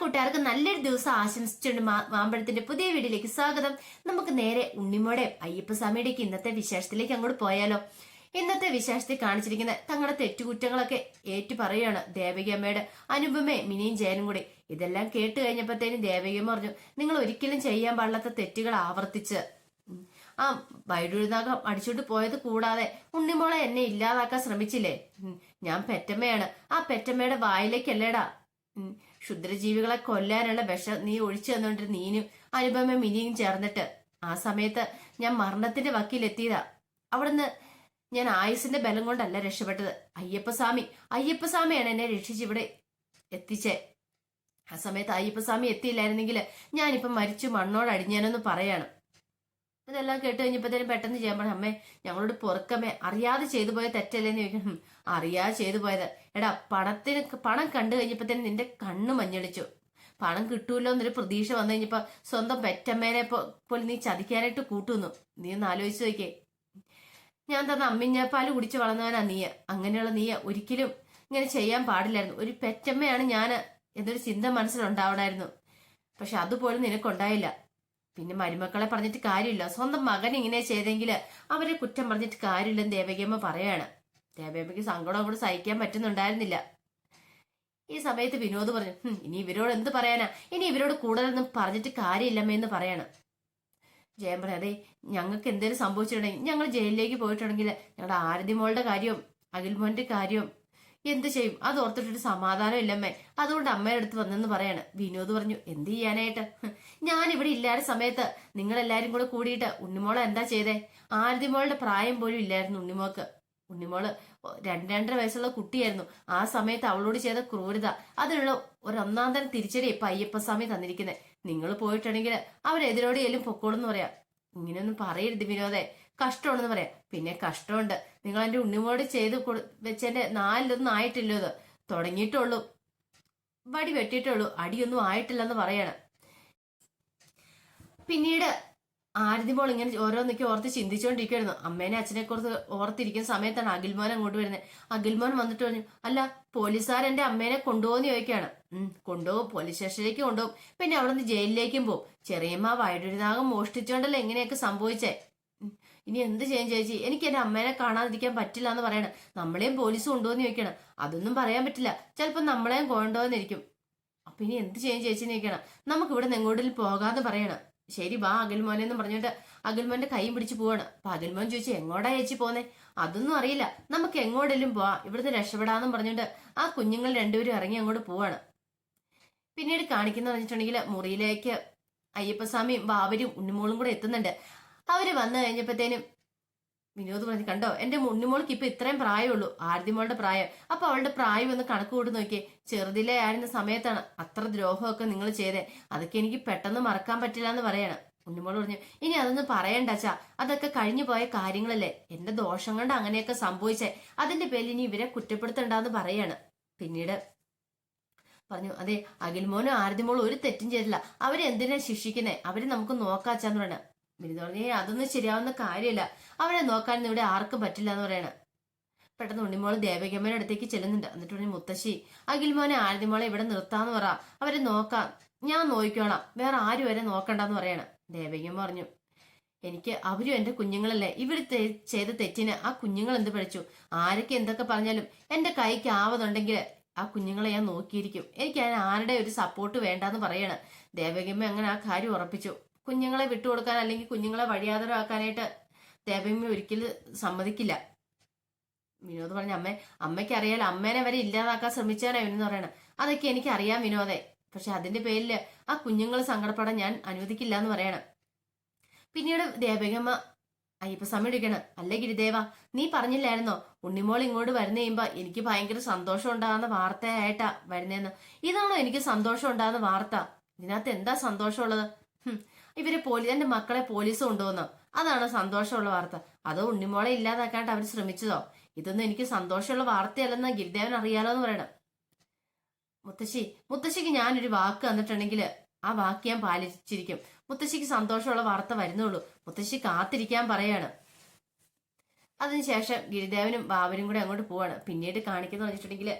കൂട്ടുകാർക്ക് നല്ലൊരു ദിവസം ആശംസിച്ചുകൊണ്ട് മാമ്പഴത്തിന്റെ പുതിയ വീഡിയോയിലേക്ക് സ്വാഗതം. നമുക്ക് നേരെ ഉണ്ണിമോടെ അയ്യപ്പസ്വാമിയുടെക്ക് ഇന്നത്തെ വിശേഷത്തിലേക്ക് അങ്ങോട്ട് പോയാലോ. ഇന്നത്തെ വിശേഷത്തിൽ കാണിച്ചിരിക്കുന്ന തങ്ങളുടെ തെറ്റുകുറ്റങ്ങളൊക്കെ ഏറ്റു പറയുകയാണ് ദേവകിയമ്മയുടെ അനുപമേ മിനിയും ജയനും കൂടി. ഇതെല്ലാം കേട്ട് കഴിഞ്ഞപ്പോഴത്തേനും ദേവകിയമ്മ പറഞ്ഞു നിങ്ങൾ ഒരിക്കലും ചെയ്യാൻ പാടില്ലാത്ത തെറ്റുകൾ ആവർത്തിച്ച്. ആ വൈഡുഴുന്നാകം അടിച്ചോണ്ട് പോയത് കൂടാതെ ഉണ്ണിമോളെ എന്നെ ഇല്ലാതാക്കാൻ ശ്രമിച്ചില്ലേ. ഞാൻ പെറ്റമ്മയാണ്. ആ പെറ്റമ്മയുടെ വായിലേക്കല്ലേടാ. ക്ഷുദ്രജീവികളെ കൊല്ലാനുള്ള വിഷം നീ ഒഴിച്ചു തന്നോണ്ട് നീനും അനുപമ മിനിയും ചേർന്നിട്ട്. ആ സമയത്ത് ഞാൻ മരണത്തിന്റെ വക്കീലെത്തിയതാ. അവിടുന്ന് ഞാൻ ആയുസിന്റെ ബലം കൊണ്ടല്ല രക്ഷപ്പെട്ടത്. അയ്യപ്പസ്വാമി അയ്യപ്പസ്വാമിയാണ് എന്നെ രക്ഷിച്ച് ഇവിടെ എത്തിച്ചേ. ആ സമയത്ത് അയ്യപ്പസ്വാമി എത്തിയില്ലായിരുന്നെങ്കിൽ ഞാനിപ്പം മരിച്ചു മണ്ണോട് അടിഞ്ഞാനെന്ന് പറയാണ്. ഇതെല്ലാം കേട്ട് കഴിഞ്ഞപ്പോഴത്തേനും പെട്ടെന്ന് ചെയ്യാൻ പറഞ്ഞു അമ്മേ ഞങ്ങളോട് പൊറുക്കമ്മേ അറിയാതെ ചെയ്തു പോയ തെറ്റല്ലേന്ന് ചോദിക്കണം "ഹും, അറിയാതെ ചെയ്തു പോയത്. എടാ പണത്തിന് പണം കണ്ടു കഴിഞ്ഞപ്പോഴത്തേനും നിന്റെ കണ്ണ് മഞ്ഞളിച്ചു. പണം കിട്ടൂല്ലോ എന്നൊരു പ്രതീക്ഷ വന്നു കഴിഞ്ഞപ്പോ സ്വന്തം പെറ്റമ്മേനെ പോലെ പോലും നീ ചതിക്കാനായിട്ട് കൂട്ടുന്നു. നീ ഒന്ന് ആലോചിച്ചു നോക്കേ ഞാൻ തന്ന അമ്മിഞ്ഞാപ്പാൽ കുടിച്ച് വളർന്നവനാ നീയ. അങ്ങനെയുള്ള നീയ ഒരിക്കലും ഇങ്ങനെ ചെയ്യാൻ പാടില്ലായിരുന്നു. ഒരു പെറ്റമ്മയാണ് ഞാൻ എന്നൊരു ചിന്ത മനസ്സിലുണ്ടാവണായിരുന്നു. പക്ഷെ അതുപോലും നിനക്കുണ്ടായില്ല. പിന്നെ മരുമക്കളെ പറഞ്ഞിട്ട് കാര്യമില്ല. സ്വന്തം മകൻ ഇങ്ങനെ ചെയ്തെങ്കിൽ അവരെ കുറ്റം പറഞ്ഞിട്ട് കാര്യമില്ലെന്ന് ദേവകിയമ്മ പറയാണ്. ദേവകിയമ്മയ്ക്ക് സങ്കടം കൂടെ സഹിക്കാൻ പറ്റുന്നുണ്ടായിരുന്നില്ല. ഈ സമയത്ത് വിനോദ് പറഞ്ഞു ഇനി ഇവരോട് എന്ത് പറയാനാ? ഇനി ഇവരോട് കൂടുതലൊന്നും പറഞ്ഞിട്ട് കാര്യമില്ലമ്മേന്ന് പറയാണ്. ജയൻ പറഞ്ഞു അതെ ഞങ്ങൾക്ക് എന്തെങ്കിലും സംഭവിച്ചിട്ടുണ്ടെങ്കിൽ ഞങ്ങൾ ജയിലിലേക്ക് പോയിട്ടുണ്ടെങ്കിൽ ഞങ്ങളുടെ ആരതി മോളുടെ കാര്യവും അഖിൽ മോന്റെ കാര്യവും എന്ത് ചെയ്യും? അത് ഓർത്തിട്ടൊരു സമാധാനം ഇല്ലമ്മേ. അതുകൊണ്ട് അമ്മയുടെ അടുത്ത് വന്നെന്ന് പറയാണ്. വിനോദ് പറഞ്ഞു എന്ത് ചെയ്യാനായിട്ട്? ഞാൻ ഇവിടെ ഇല്ലാത്ത സമയത്ത് നിങ്ങൾ എല്ലാരും കൂടെ കൂടിയിട്ട് ഉണ്ണിമോളെ എന്താ ചെയ്തേ? ആരതി മോളുടെ പ്രായം പോലും ഇല്ലായിരുന്നു ഉണ്ണിമോക്ക് ഉണ്ണിമോൾ രണ്ട് രണ്ടര വയസ്സുള്ള കുട്ടിയായിരുന്നു. ആ സമയത്ത് അവളോട് ചെയ്ത ക്രൂരത. അതിനുള്ള ഒരു തരം തിരിച്ചടി ഇപ്പൊ അയ്യപ്പസ്വാമി തന്നിരിക്കുന്നത് നിങ്ങൾ പോയിട്ടുണ്ടെങ്കിൽ അവരെതിരോട് ചെല്ലും പൊക്കോളെന്ന് പറയാം. ഇങ്ങനെയൊന്നും പറയരുത് വിനോദേ. കഷ്ടമാണെന്ന് പറയാം. പിന്നെ കഷ്ടമുണ്ട്. നിങ്ങൾ എന്റെ ഉണ്ണിമോട് ചെയ്ത് കൊടു വെച്ചെന്റെ നാലിലൊന്നും ആയിട്ടില്ലോ ഇത്. തുടങ്ങിയിട്ടുള്ളൂ വടി വെട്ടിയിട്ടുള്ളൂ അടിയൊന്നും ആയിട്ടില്ലെന്ന് പറയാണ്. പിന്നീട് ആരതിമോൾ ഇങ്ങനെ ഓരോന്നൊക്കെ ഓർത്ത് ചിന്തിച്ചുകൊണ്ടിരിക്കുന്നു അമ്മേനെ അച്ഛനെ കുറിച്ച് ഓർത്തിരിക്കുന്ന സമയത്താണ് അഖിൽമോൻ അങ്ങോട്ട് വരുന്നത്. അഖിൽമോൻ വന്നിട്ട് പറഞ്ഞു അല്ല പോലീസുകാർ എന്റെ അമ്മേനെ കൊണ്ടുപോകുന്ന ചോദിക്കുകയാണ്. കൊണ്ടുപോകും. പോലീസ് സ്റ്റേഷനിലേക്ക് കൊണ്ടുപോകും. പിന്നെ അവിടെ നിന്ന് ജയിലിലേക്കും പോകും ചെറിയമ്മ വൈഡുരിനാഗം മോഷ്ടിച്ചോണ്ടല്ലേ ഇങ്ങനെയൊക്കെ സംഭവിച്ചേ? ഇനി എന്ത് ചെയ്യും ചേച്ചി? എനിക്ക് എന്റെ അമ്മേനെ കാണാതിരിക്കാൻ പറ്റില്ല എന്ന് പറയണം. നമ്മളെയും പോലീസ് കൊണ്ടുപോകുന്ന ചോദിക്കണം. അതൊന്നും പറയാൻ പറ്റില്ല. ചിലപ്പോൾ നമ്മളെയും കൊണ്ടുപോകുന്നിരിക്കും അപ്പൊ ഇനി എന്ത് ചെയ്യും ചേച്ചി ചോദിക്കണം? നമുക്ക് ഇവിടെ നിന്ന് എങ്ങോട്ടും പോകാന്ന് പറയണം. ശരി വാ അഗൽമോനെ എന്ന് പറഞ്ഞിട്ട് അഗൽമോന്റെ കൈയും പിടിച്ച് പോവാണ്. അപ്പൊ അഗൽമോൻ ചോദിച്ചു എങ്ങോട്ടാ ചേച്ചി പോന്നെ? അതൊന്നും അറിയില്ല. നമുക്ക് എങ്ങോട്ടെങ്കിലും പോവാം. ഇവിടുന്ന് രക്ഷപ്പെടാന്നും പറഞ്ഞിട്ട് ആ കുഞ്ഞുങ്ങൾ രണ്ടുപേരും ഇറങ്ങി അങ്ങോട്ട് പോവാണ്. പിന്നീട് കാണിക്കുന്ന പറഞ്ഞിട്ടുണ്ടെങ്കിൽ മുറിയിലേക്ക് അയ്യപ്പസ്വാമിയും ബാബരും ഉണ്ണിമോളും കൂടെ എത്തുന്നുണ്ട്. അവർ വന്നു കഴിഞ്ഞപ്പോഴത്തേനും വിനോദ് പറഞ്ഞു കണ്ടോ എന്റെ ഉണ്ണിമോൾക്ക് ഇപ്പൊ ഇത്രയും പ്രായമുള്ളൂ ആരതിമോളുടെ പ്രായം. അപ്പൊ അവളുടെ പ്രായം ഒന്ന് കണക്ക് കൂട്ടി നോക്കിയേ. ചെറുതിലെ ആയിരുന്ന സമയത്താണ് അത്ര ദ്രോഹമൊക്കെ നിങ്ങൾ ചെയ്തേ. അതൊക്കെ എനിക്ക് പെട്ടെന്ന് മറക്കാൻ പറ്റില്ല എന്ന് പറയണം. ഉണ്ണിമോൾ പറഞ്ഞു ഇനി അതൊന്നും പറയണ്ടച്ചാ അതൊക്കെ കഴിഞ്ഞു പോയ കാര്യങ്ങളല്ലേ. എന്റെ ദോഷം കൊണ്ട് അങ്ങനെയൊക്കെ സംഭവിച്ചേ. അതിന്റെ പേരിൽ ഇനി ഇവരെ കുറ്റപ്പെടുത്തണ്ടെന്ന് പറയാണ്. പിന്നീട് പറഞ്ഞു അതെ അഖിൽമോനും ആരതിമോളും ഒരു തെറ്റും ചെയ്തില്ല. അവരെന്തിനാ ശിക്ഷിക്കുന്നേ? അവർ നമുക്ക് നോക്കാച്ചാന്ന് പറയണ ബിരുദ പറഞ്ഞേ അതൊന്നും ശരിയാവുന്ന കാര്യമില്ല അവനെ നോക്കാൻ ഇവിടെ ആർക്കും പറ്റില്ല എന്ന് പറയണ. പെട്ടെന്ന് ഉണ്ണിമോൾ ദേവകമ്മയുടെ അടുത്തേക്ക് ചെല്ലുന്നുണ്ട്. എന്നിട്ട് പറഞ്ഞു മുത്തശ്ശി അഖിൽമോനെ ആരതിമോളെ ഇവിടെ നിർത്താന്ന് പറ. അവരെ നോക്കാം. ഞാൻ നോക്കിക്കോളാം. വേറെ ആരും വരെ നോക്കണ്ടെന്ന് പറയണ. ദേവകമ്മ പറഞ്ഞു എനിക്ക് അവരും എന്റെ കുഞ്ഞുങ്ങളല്ലേ. ഇവർ ചെയ്ത തെറ്റിന് ആ കുഞ്ഞുങ്ങൾ എന്ത് പഠിച്ചു? ആരൊക്കെ എന്തൊക്കെ പറഞ്ഞാലും എന്റെ കൈക്ക് ആവുന്നുണ്ടെങ്കിൽ ആ കുഞ്ഞുങ്ങളെ ഞാൻ നോക്കിയിരിക്കും. എനിക്ക് അതിന് ആരുടെ ഒരു സപ്പോർട്ട് വേണ്ടാന്ന് പറയണം. ദേവകമ്മ അങ്ങനെ ആ കാര്യം ഉറപ്പിച്ചു. കുഞ്ഞുങ്ങളെ വിട്ടുകൊടുക്കാൻ അല്ലെങ്കിൽ കുഞ്ഞുങ്ങളെ വഴിയാതരമാക്കാനായിട്ട് ദേവമ്മ ഒരിക്കലും സമ്മതിക്കില്ല. വിനോദ് പറഞ്ഞ അമ്മ അമ്മയ്ക്ക് അറിയാലോ അമ്മേനെ വരെ ഇല്ലാതാക്കാൻ ശ്രമിച്ചാനോ എന്ന് പറയണം. അതൊക്കെ എനിക്ക് അറിയാം വിനോദേ. പക്ഷെ അതിന്റെ പേരിൽ ആ കുഞ്ഞുങ്ങൾ സങ്കടപ്പെടാൻ ഞാൻ അനുവദിക്കില്ല എന്ന് പറയണം. പിന്നീട് ദേവകമ്മ അയ്യപ്പസ്വാമി എടുക്കണം. അല്ല ഗിരിദേവ നീ പറഞ്ഞില്ലായിരുന്നോ? ഉണ്ണിമോൾ ഇങ്ങോട്ട് വരുന്ന കഴിയുമ്പോ എനിക്ക് ഭയങ്കര സന്തോഷം ഉണ്ടാകുന്ന വാർത്തയായിട്ടാ വരുന്നതെന്ന് ഇതാണോ എനിക്ക് സന്തോഷം ഉണ്ടാകുന്ന വാർത്ത? ഇതിനകത്ത് എന്താ സന്തോഷമുള്ളത്? ഇവർ പോലീസ് എന്റെ മക്കളെ പോലീസ് കൊണ്ടുവന്നു അതാണ് സന്തോഷമുള്ള വാർത്ത. അതോ ഉണ്ണിമോളെ ഇല്ലാതാക്കാണ്ട് അവർ ശ്രമിച്ചതോ? ഇതൊന്നും എനിക്ക് സന്തോഷമുള്ള വാർത്തയല്ലെന്ന് ഗിരിദേവൻ അറിയാലോ എന്ന് പറയണം മുത്തശ്ശി മുത്തശ്ശിക്ക് ഞാനൊരു വാക്ക് തന്നിട്ടുണ്ടെങ്കിൽ ആ വാക്ക് ഞാൻ പാലിച്ചിരിക്കും. മുത്തശ്ശിക്ക് സന്തോഷമുള്ള വാർത്ത വരുന്നുള്ളൂ. മുത്തശ്ശി കാത്തിരിക്കാൻ പറയാണ്. അതിനുശേഷം ഗിരിദേവനും ബാബരും കൂടെ അങ്ങോട്ട് പോവാണ്. പിന്നീട് കാണിക്കുന്ന വെച്ചിട്ടുണ്ടെങ്കിൽ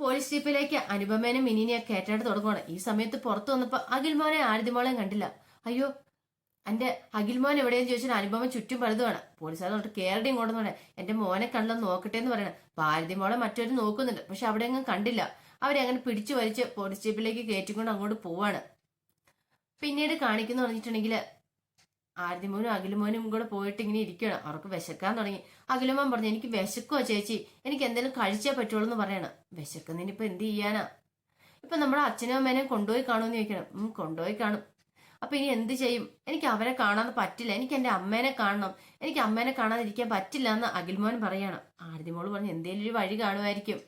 പോലീസ് ജീപ്പിലേക്ക് അനുപമേനെ മിനിനെ കയറ്റായിട്ട് തുടങ്ങണം ഈ സമയത്ത് പുറത്തു വന്നപ്പോ അഖിൽമോനെ ആരതിമോളെയും കണ്ടില്ല. അയ്യോ എന്റെ അഖിൽമോൻ എവിടെയെന്ന് ചോദിച്ചാൽ അനുപമ ചുറ്റും പലതുമാണ് പോലീസുകാർ തൊട്ട് കേരടിയും കൊണ്ടെന്ന് എന്റെ മോനെ കണ്ടെന്ന് നോക്കട്ടെ എന്ന് പറയണം. ഭാരതിമോളെ മറ്റൊരു നോക്കുന്നുണ്ട്. പക്ഷെ അവിടെ എങ്ങും കണ്ടില്ല. അവരെ അങ്ങനെ പിടിച്ചു വലിച്ച് പോലീസ് ജീപ്പിലേക്ക് കയറ്റിക്കൊണ്ട് അങ്ങോട്ട് പോവാണ്. പിന്നീട് കാണിക്കുന്നു പറഞ്ഞിട്ടുണ്ടെങ്കിൽ ആരതിമോനും അഖിലുമോനും കൂടെ പോയിട്ട് ഇങ്ങനെ ഇരിക്കണം അവർക്ക് വിശക്കാൻ തുടങ്ങി. അഖിലുമോൻ പറഞ്ഞു എനിക്ക് വിശക്കുവോ ചേച്ചി. എനിക്ക് എന്തെങ്കിലും കഴിച്ചേ പറ്റുള്ളൂ എന്ന് പറയണം. വിശക്കുന്നതിന് ഇപ്പൊ എന്ത് ചെയ്യാനാ? ഇപ്പൊ നമ്മുടെ അച്ഛനും അമ്മേനെയും കൊണ്ടുപോയി കാണുമെന്ന് ചോദിക്കണം. കൊണ്ടുപോയി കാണും. അപ്പൊ ഇനി എന്ത് ചെയ്യും? എനിക്ക് അവരെ കാണാൻ പറ്റില്ല. എനിക്ക് എന്റെ അമ്മേനെ കാണണം. എനിക്ക് അമ്മേനെ കാണാതിരിക്കാൻ പറ്റില്ല എന്ന് അഖിൽമോൻ പറയണം. ആരതിമോൾ പറഞ്ഞു എന്തെങ്കിലും ഒരു വഴി കാണുമായിരിക്കും.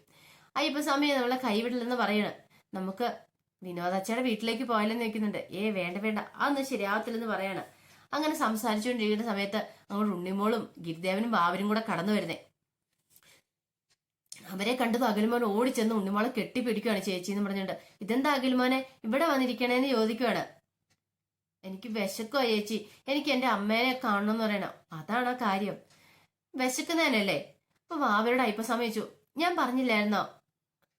അയ്യപ്പ സ്വാമി നമ്മളെ കൈവിടില്ലെന്ന് പറയണം. നമുക്ക് വിനോദച്ചയുടെ വീട്ടിലേക്ക് പോയാലെന്ന് വെക്കുന്നുണ്ട് ഏ വേണ്ട വേണ്ട. അതൊന്നും ശരിയാവത്തില്ലെന്ന് പറയാണ്. അങ്ങനെ സംസാരിച്ചുകൊണ്ടിരിക്കുന്ന സമയത്ത് നമ്മൾ ഉണ്ണിമോളും ഗിരിദേവനും ബാബരും കൂടെ കടന്നു വരുന്നേ. അവരെ കണ്ടത് അഖിൽമോൻ ഓടിച്ചെന്ന് ഉണ്ണിമോളെ കെട്ടിപ്പിടിക്കുകയാണ് ചേച്ചി എന്ന് പറഞ്ഞിട്ടുണ്ട് ഇതെന്താ അഖിൽമോനെ ഇവിടെ വന്നിരിക്കണേന്ന് ചോദിക്കുവാണ്. എനിക്ക് വിശക്കോ ചേച്ചി. എനിക്ക് എന്റെ അമ്മേനെ കാണണം എന്ന് പറയണം. അതാണ് ആ കാര്യം. വിശക്കുന്നതന്നെയല്ലേ അപ്പൊ വാവരുടെ അയ്പ സമയിച്ചു ഞാൻ പറഞ്ഞില്ലായിരുന്നോ?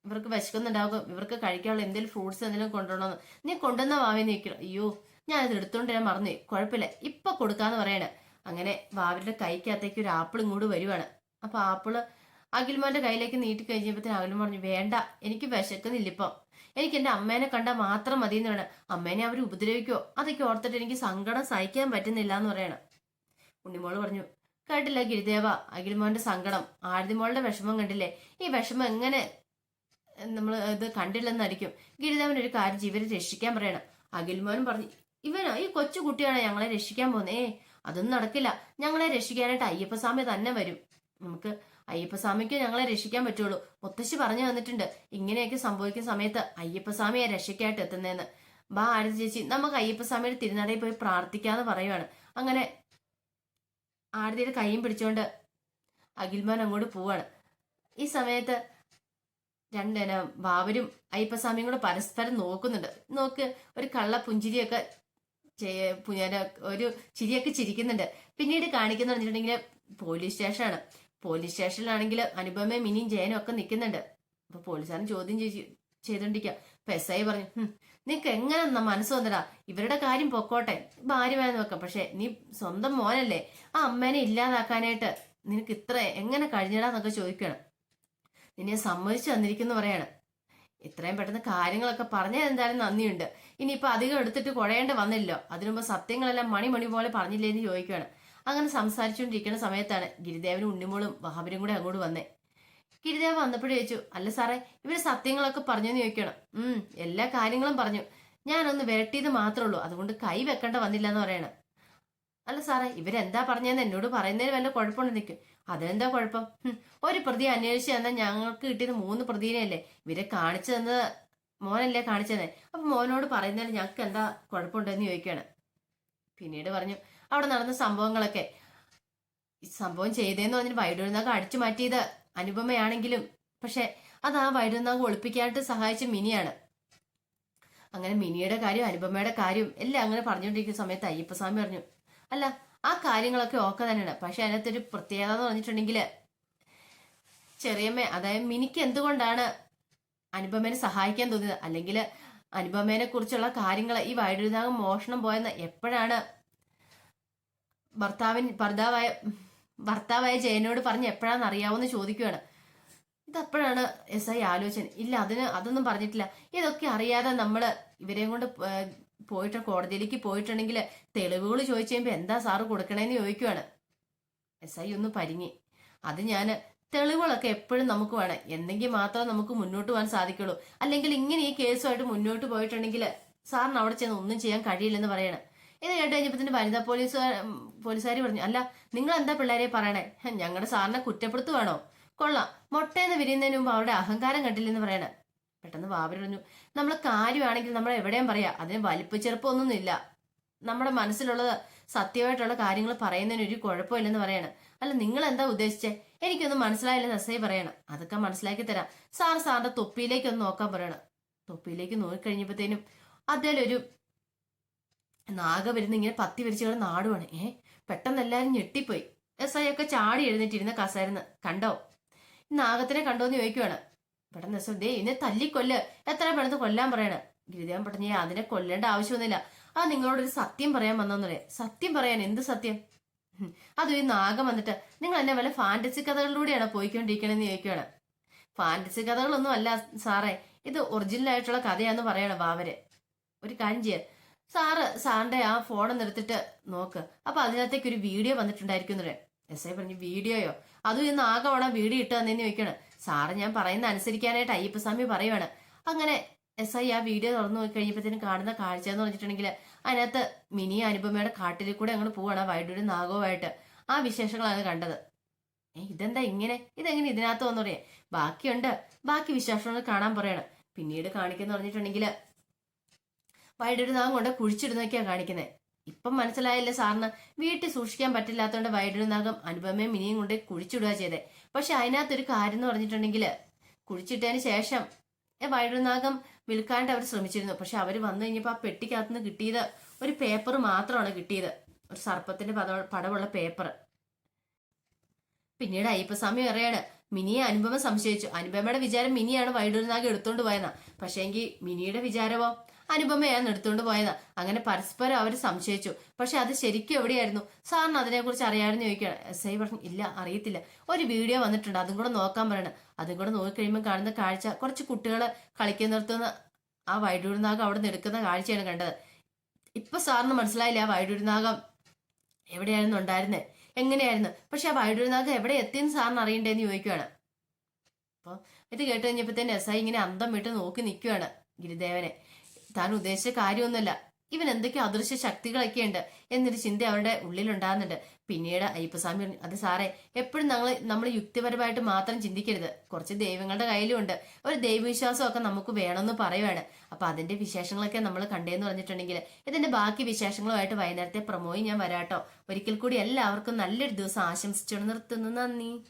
ഇവർക്ക് വിശക്കുന്നുണ്ടാകും. ഇവർക്ക് കഴിക്കാനുള്ള എന്തെങ്കിലും ഫ്രൂട്ട്സ് എന്തെങ്കിലും കൊണ്ടുവരണമെന്ന്. നീ കൊണ്ടുവന്ന വാവേ നീക്കണം അയ്യോ ഞാൻ അത് എടുത്തോണ്ട് ഞാൻ മറന്നു കുഴപ്പമില്ല. ഇപ്പൊ കൊടുക്കാന്ന് പറയണേ. അങ്ങനെ വാവരുടെ കൈക്കകത്തേക്ക് ഒരു ആപ്പിൾ ഇങ്ങോട്ട് വരുവാണ്. അപ്പൊ ആപ്പിൾ അഖിൽമോന്റെ കയ്യിലേക്ക് നീട്ടി കഴിഞ്ഞപ്പോഴത്തേന് അഖിലും പറഞ്ഞു വേണ്ട എനിക്ക് വിശക്കുന്നില്ല ഇപ്പം. എനിക്ക് എന്റെ അമ്മേനെ കണ്ടാൽ മാത്രം മതി എന്ന് വേണം അമ്മേനെ അവർ ഉപദ്രവിക്കോ അതൊക്കെ ഓർത്തിട്ട് എനിക്ക് സങ്കടം സഹിക്കാൻ പറ്റുന്നില്ല എന്ന് പറയണം. ഉണ്ണിമോൾ പറഞ്ഞു കേട്ടില്ല ഗിരിദേവ അഖിൽമോന്റെ സങ്കടം. ആരതിമോളുടെ വിഷമം കണ്ടില്ലേ? ഈ വിഷമം എങ്ങനെ നമ്മൾ ഇത് കണ്ടില്ലെന്നായിരിക്കും. ഗിരിദേവൻ ഒരു കാര്യം ജീവനെ രക്ഷിക്കാൻ പറയണം. അഖിൽമോനും പറഞ്ഞു ഇവനോ ഈ കൊച്ചു കുട്ടിയാണ് ഞങ്ങളെ രക്ഷിക്കാൻ പോന്നേ? അതൊന്നും നടക്കില്ല. ഞങ്ങളെ രക്ഷിക്കാനായിട്ട് അയ്യപ്പസ്വാമി തന്നെ വരും. നമുക്ക് അയ്യപ്പസ്വാമിക്ക് ഞങ്ങളെ രക്ഷിക്കാൻ പറ്റുള്ളൂ. മുത്തശ്ശി പറഞ്ഞു തന്നിട്ടുണ്ട്. ഇങ്ങനെയൊക്കെ സംഭവിക്കുന്ന സമയത്ത് അയ്യപ്പസ്വാമിയെ രക്ഷയ്ക്കായിട്ട് എത്തുന്നതെന്ന് ബാ ആര് ചേച്ചി നമുക്ക് അയ്യപ്പസ്വാമിയുടെ തിരുനടയിൽ പോയി പ്രാർത്ഥിക്കാന്ന് പറയുവാണ്. അങ്ങനെ ആരതിയുടെ കൈയും പിടിച്ചോണ്ട് അഖിൽമാൻ അങ്ങോട്ട് പോവാണ്. ഈ സമയത്ത് രണ്ട് ബാബരും അയ്യപ്പസ്വാമിയും കൂടെ പരസ്പരം നോക്കുന്നുണ്ട്. നോക്ക് ഒരു കള്ള പുഞ്ചിരിയൊക്കെ പുഞ്ഞാര ഒരു ചിരിയൊക്കെ ചിരിക്കുന്നുണ്ട്. പിന്നീട് കാണിക്കുന്ന പറഞ്ഞിട്ടുണ്ടെങ്കിൽ പോലീസ് സ്റ്റേഷനാണ്. പോലീസ് സ്റ്റേഷനിലാണെങ്കിൽ അനുപമയും മിനിയും ജയനും ഒക്കെ നിൽക്കുന്നുണ്ട് അപ്പൊ പോലീസുകാരൻ ചോദ്യം ചെയ്ത് ചെയ്തോണ്ടിരിക്കുക അപ്പൊ എസ് ഐ പറഞ്ഞു നിനക്ക് എങ്ങനെ എന്നാ മനസ്സ് വന്നടാ? ഇവരുടെ കാര്യം പൊക്കോട്ടെ. ഭാര്യമായി നോക്കാം പക്ഷെ നീ സ്വന്തം മോനല്ലേ. ആ അമ്മേനെ ഇല്ലാതാക്കാനായിട്ട് നിനക്ക് ഇത്ര എങ്ങനെ കഴിഞ്ഞടാന്നൊക്കെ ചോദിക്കണം. നിന്നെ സമ്മതിച്ചു തന്നിരിക്കുന്നു പറയാണ്. ഇത്രയും പെട്ടെന്ന് കാര്യങ്ങളൊക്കെ പറഞ്ഞാൽ എന്തായാലും നന്ദിയുണ്ട്. ഇനിയിപ്പോൾ അധികം എടുത്തിട്ട് കുഴയേണ്ട വന്നില്ലോ. അതിനുമ്പോൾ സത്യങ്ങളെല്ലാം മണി മണി പോലെ പറഞ്ഞില്ലേ എന്ന് ചോദിക്കുകയാണ്. അങ്ങനെ സംസാരിച്ചുകൊണ്ടിരിക്കുന്ന സമയത്താണ് ഗിരിദേവനും ഉണ്ണിമോളും വഹാബരും കൂടെ അങ്ങോട്ട് വന്നേ. ഗിരിദേവ് വന്നപ്പോഴേ ചോദിച്ചു അല്ല സാറേ ഇവർ സത്യങ്ങളൊക്കെ പറഞ്ഞെന്ന് ചോദിക്കണം ഉം എല്ലാ കാര്യങ്ങളും പറഞ്ഞു. ഞാനൊന്ന് വിരട്ടിയത് മാത്രമേ ഉള്ളൂ. അതുകൊണ്ട് കൈ വെക്കേണ്ട വന്നില്ല എന്ന് പറയണം. അല്ല സാറേ ഇവരെന്താ പറഞ്ഞതെന്ന് എന്നോട് പറയുന്നതിന് വല്ല കുഴപ്പമുണ്ട് നിൽക്കും അതെന്താ കുഴപ്പം? ഒരു പ്രതി അന്വേഷിച്ച് തന്നാൽ ഞങ്ങൾക്ക് കിട്ടിയത് മൂന്ന് പ്രതിനെയല്ലേ? ഇവരെ കാണിച്ചു തന്നത് മോനല്ലേ കാണിച്ചു തന്നെ അപ്പൊ മോനോട് പറയുന്നതിൽ ഞങ്ങൾക്ക് എന്താ കുഴപ്പമുണ്ടെന്ന് ചോദിക്കുകയാണ് പിന്നീട് പറഞ്ഞു അവിടെ നടന്ന സംഭവങ്ങളൊക്കെ. സംഭവം ചെയ്തേന്ന് പറഞ്ഞിട്ട് വൈഡൂരിനാക്ക് അടിച്ചു മാറ്റിയത് അനുപമയാണെങ്കിലും പക്ഷെ അത് ആ വൈഡൂരിനാക്ക് ഒളിപ്പിക്കാനായിട്ട് സഹായിച്ച മിനിയാണ്. അങ്ങനെ മിനിയുടെ കാര്യം അനുപമയുടെ കാര്യം എല്ലാം അങ്ങനെ പറഞ്ഞുകൊണ്ടിരിക്കുന്ന സമയത്ത് അയ്യപ്പസ്വാമി പറഞ്ഞു അല്ല ആ കാര്യങ്ങളൊക്കെ ഓക്കെ തന്നെയാണ്. പക്ഷെ അതിനകത്തൊരു പ്രത്യേകത എന്ന് പറഞ്ഞിട്ടുണ്ടെങ്കിൽ ചെറിയമ്മ അതായത് മിനിക്ക് എന്തുകൊണ്ടാണ് അനുപമേനെ സഹായിക്കാൻ തോന്നിയത്? അല്ലെങ്കിൽ അനുപമേനെ കുറിച്ചുള്ള കാര്യങ്ങൾ ഈ വൈദ്യുതിനാഗം മോഷണം പോയെന്ന് എപ്പോഴാണ് ഭർത്താവിൻ ഭർത്താവായ ഭർത്താവായ ജയനോട് പറഞ്ഞ് എപ്പോഴാണെന്ന് അറിയാവോന്ന് ചോദിക്കുകയാണ് ഇതപ്പോഴാണ് എസ് ഐ ആലോചന. ഇല്ല അതിന് അതൊന്നും പറഞ്ഞിട്ടില്ല. ഇതൊക്കെ അറിയാതെ നമ്മൾ ഇവരെയും കൊണ്ട് പോയിട്ട് കോടതിയിലേക്ക് പോയിട്ടുണ്ടെങ്കിൽ തെളിവുകൾ ചോദിച്ചു കഴിയുമ്പോൾ എന്താ സാറ് കൊടുക്കണേന്ന് ചോദിക്കുവാണ്. എസ് ഐ ഒന്ന് പരിങ്ങി. അത് ഞാൻ തെളിവുകളൊക്കെ എപ്പോഴും നമുക്ക് വേണം. എന്തെങ്കിൽ മാത്രമേ നമുക്ക് മുന്നോട്ട് പോകാൻ സാധിക്കുള്ളൂ. അല്ലെങ്കിൽ ഇങ്ങനെ ഈ കേസുമായിട്ട് മുന്നോട്ട് പോയിട്ടുണ്ടെങ്കിൽ സാറിന് അവിടെ ചെന്ന് ഒന്നും ചെയ്യാൻ കഴിയില്ലെന്ന് പറയണം. ഇത് കേട്ട് കഴിഞ്ഞപ്പോൾ തന്നെ വനിതാ പോലീസ് പോലീസുകാർ പറഞ്ഞു അല്ല നിങ്ങൾ എന്താ പിള്ളേരെ പറയണേ? ഞങ്ങളുടെ സാറിനെ കുറ്റപ്പെടുത്തുവാണോ? കൊള്ളാം. മുട്ടയെന്ന് വിരിയുന്നതിന് മുമ്പ് അവരുടെ അഹങ്കാരം കണ്ടില്ലെന്ന് പറയണേ. പെട്ടെന്ന് പറഞ്ഞു നമ്മൾ കാര്യമാണെങ്കിൽ നമ്മൾ എവിടെയും പറയാം അതിന് വലിപ്പ ചെറുപ്പമൊന്നുമില്ല നമ്മുടെ മനസ്സിലുള്ളത് സത്യമായിട്ടുള്ള കാര്യങ്ങൾ പറയുന്നതിന് ഒരു കുഴപ്പമില്ലെന്ന് പറയണം. അല്ല നിങ്ങൾ എന്താ ഉദ്ദേശിച്ചേ? എനിക്കൊന്നും മനസ്സിലായില്ലെന്ന് എസ് ഐ പറയണം. അതൊക്കെ മനസ്സിലാക്കി തരാം. സാർ സാറിന്റെ തൊപ്പിയിലേക്ക് ഒന്ന് നോക്കാൻ പറയണം. തൊപ്പിയിലേക്ക് നോക്കിക്കഴിഞ്ഞപ്പോഴത്തേനും അതിലൊരു നാഗ വരുന്ന ഇങ്ങനെ പത്തി വിരിച്ചുകൾ നാടുവാണ്. ഏ പെട്ടെന്ന് എല്ലാവരും ഞെട്ടിപ്പോയി. എസ് ഐ ഒക്കെ ചാടി എഴുന്നേറ്റിരുന്ന കസാരുന്ന്. കണ്ടോ? നാഗത്തിനെ കണ്ടോന്ന് ചോദിക്കുവാണ്. പെട്ടെന്ന് എസ് ദേ ഇതിനെ തല്ലിക്കൊല്ല്. എത്ര പെട്ടെന്ന് കൊല്ലാൻ പറയണ. ഗിരിദേവൻ പെട്ടെന്ന് അതിനെ കൊല്ലേണ്ട ആവശ്യമൊന്നുമില്ല. ആ നിങ്ങളോടൊരു സത്യം പറയാൻ വന്നോന്നറിയാം. സത്യം പറയാൻ എന്ത് സത്യം? അത് അതും ഈ നാഗം വന്നിട്ട് നിങ്ങൾ എന്നെ വല്ല ഫാന്റസി കഥകളിലൂടെയാണ് പോയിക്കൊണ്ടിരിക്കണെന്ന് ചോദിക്കുകയാണ് ഫാന്റസി കഥകളൊന്നും അല്ല സാറേ. ഇത് ഒറിജിനൽ ആയിട്ടുള്ള കഥയാന്ന് പറയണം ബാവര് ഒരു കാര്യം ചെയ്യാൻ സാറ് സാറിന്റെ ആ ഫോൺ എടുത്തിട്ട് നോക്ക്. അപ്പൊ അതിനകത്തേക്ക് ഒരു വീഡിയോ വന്നിട്ടുണ്ടായിരിക്കും എസ് ഐ പറഞ്ഞു വീഡിയോയോ? അതും ഈ വേണം വീഡിയോ ഇട്ടു തന്നെ ചോദിക്കാണ് സാറ് ഞാൻ പറയുന്ന അനുസരിക്കാനായിട്ട് അയ്യപ്പസ്വാമി പറയുവാണ്. അങ്ങനെ എസ് ഐ ആ വീഡിയോ തുറന്നു നോക്കി കഴിഞ്ഞപ്പോഴത്തേനും കാണുന്ന കാഴ്ച എന്ന് പറഞ്ഞിട്ടുണ്ടെങ്കിൽ അതിനകത്ത് മിനി അനുപമയുടെ കാട്ടിൽ കൂടെ അങ്ങോട്ട് പോവാണ് വൈഡൂര് നാഗവുമായിട്ട്. ആ വിശേഷങ്ങളാണ് കണ്ടത്. ഇതെന്താ ഇങ്ങനെ? ഇതെങ്ങനെ ഇതിനകത്ത് വന്നു പറയാ? ബാക്കിയുണ്ട്. ബാക്കി വിശേഷങ്ങൾ കാണാൻ പറയണം. പിന്നീട് കാണിക്കുന്ന പറഞ്ഞിട്ടുണ്ടെങ്കിൽ വൈഡൂര് നാഗം കൊണ്ട് കുഴിച്ചിടുന്നൊക്കെയാ കാണിക്കുന്നത് ഇപ്പം മനസ്സിലായില്ലേ സാറിന്? വീട്ടിൽ സൂക്ഷിക്കാൻ പറ്റില്ലാത്തതുകൊണ്ട് വൈഡൂര് നാഗം അനുപമയും മിനിയും കൊണ്ട് കുഴിച്ചിടുക ചെയ്തേ. പക്ഷെ അതിനകത്തൊരു കാര്യം എന്ന് പറഞ്ഞിട്ടുണ്ടെങ്കിൽ കുഴിച്ചിട്ടതിന് ശേഷം ഏ വൈഡൂർനാഗം വിൽക്കാണ്ട് അവർ ശ്രമിച്ചിരുന്നു. പക്ഷെ അവർ വന്നു കഴിഞ്ഞപ്പോൾ ആ പെട്ടിക്കകത്ത് നിന്ന് കിട്ടിയത് ഒരു പേപ്പർ മാത്രമാണ് കിട്ടിയത്. ഒരു സർപ്പത്തിന്റെ പദ പടമുള്ള പേപ്പർ പിന്നീട് അയ്യപ്പസ്വാമി പറയാണ് മിനിയെ അനുപമ സംശയിച്ചു. അനുപമയുടെ വിചാരം മിനിയാണ് വൈഡൂർനാഗം എടുത്തോണ്ട് പോയെന്നാ. പക്ഷേങ്കിൽ മിനിയുടെ വിചാരമോ? അനുപമയാണ് എടുത്തുകൊണ്ട് പോയതാ. അങ്ങനെ പരസ്പരം അവർ സംശയിച്ചു. പക്ഷെ അത് ശരിക്കും എവിടെയായിരുന്നു? സാറിന് അതിനെക്കുറിച്ച് അറിയാമെന്ന് ചോദിക്കുകയാണ്. എസ് ഐ പറഞ്ഞു ഇല്ല അറിയത്തില്ല. ഒരു വീഡിയോ വന്നിട്ടുണ്ട്. അതും കൂടെ നോക്കാൻ പറയണം. അതും കൂടെ നോക്കിക്കഴിയുമ്പോൾ കാണുന്ന കാഴ്ച കുറച്ച് കുട്ടികൾ കളിക്കുന്നിടത്തുനിന്ന് ആ വൈഡൂരിനാഗം അവിടെ നിന്ന് എടുക്കുന്ന കാഴ്ചയാണ് കണ്ടത്. ഇപ്പൊ സാറിന് മനസ്സിലായില്ല ആ വൈഡൂരിനാഗം എവിടെയായിരുന്നു ഉണ്ടായിരുന്നത് എങ്ങനെയായിരുന്നു? പക്ഷെ ആ വൈഡൂരിനാഗം എവിടെ എത്തിയെന്ന് സാറിന് അറിയണ്ടേന്ന് ചോദിക്കുകയാണ്. അപ്പൊ ഇത് കേട്ട് കഴിഞ്ഞപ്പോഴത്തേന് എസ് ഐ ഇങ്ങനെ അന്തം വിട്ട് നോക്കി നിൽക്കുകയാണ് ഗിരിദേവനെ. താൻ ഉദ്ദേശിച്ച കാര്യമൊന്നുമല്ല. ഇവൻ എന്തൊക്കെ അദൃശ്യ ശക്തികളൊക്കെ ഉണ്ട് എന്നൊരു ചിന്ത അവരുടെ ഉള്ളിലുണ്ടാകുന്നുണ്ട്. പിന്നീട് അയ്യപ്പസ്വാമി പറഞ്ഞു അത് സാറേ എപ്പോഴും നമ്മൾ നമ്മൾ യുക്തിപരമായിട്ട് മാത്രം ചിന്തിക്കരുത്. കുറച്ച് ദൈവങ്ങളുടെ കയ്യിലും ഉണ്ട് ഒരു ദൈവവിശ്വാസമൊക്കെ നമുക്ക് വേണമെന്ന് പറയുവാണ്. അപ്പൊ അതിന്റെ വിശേഷങ്ങളൊക്കെ നമ്മൾ കണ്ടേന്ന് പറഞ്ഞിട്ടുണ്ടെങ്കിൽ ഇതിന്റെ ബാക്കി വിശേഷങ്ങളുമായിട്ട് വൈകുന്നേരത്തെ പ്രമോയി ഞാൻ വരാട്ടോ. ഒരിക്കൽ കൂടി എല്ലാവർക്കും നല്ലൊരു ദിവസം ആശംസിച്ചു നിർത്തുന്നു. നന്ദി.